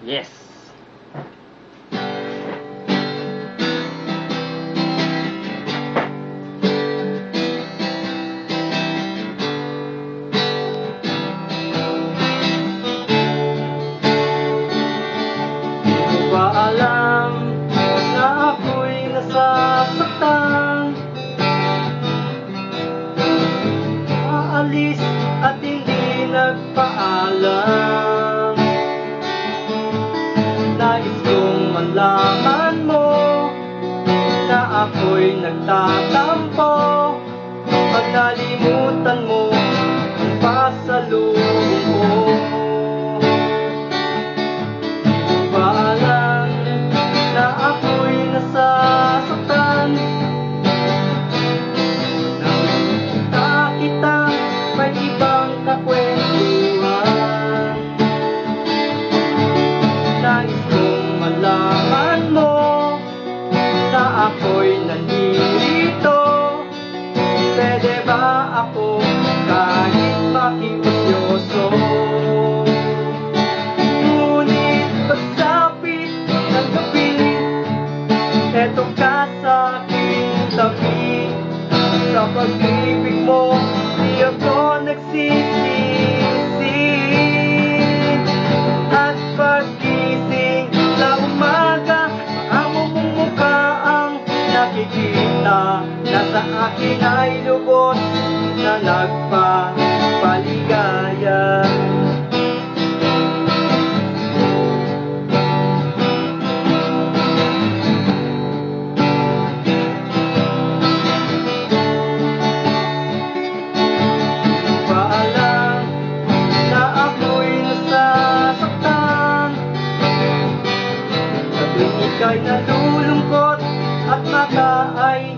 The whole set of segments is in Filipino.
Yes. nakalimutan mo pwede ba ako kahit maging pasyoso? Ngunit pagsapit ng gabi, etong ka sa aking tabi, sa pag-ibig mo, di ako nagsisisi. At pagkising na umaga, maamo mong mukha ang nakikita kita na sa akin ay lubos na nagpapaligaya. ika'y nalulungkot at mata ay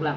不冷。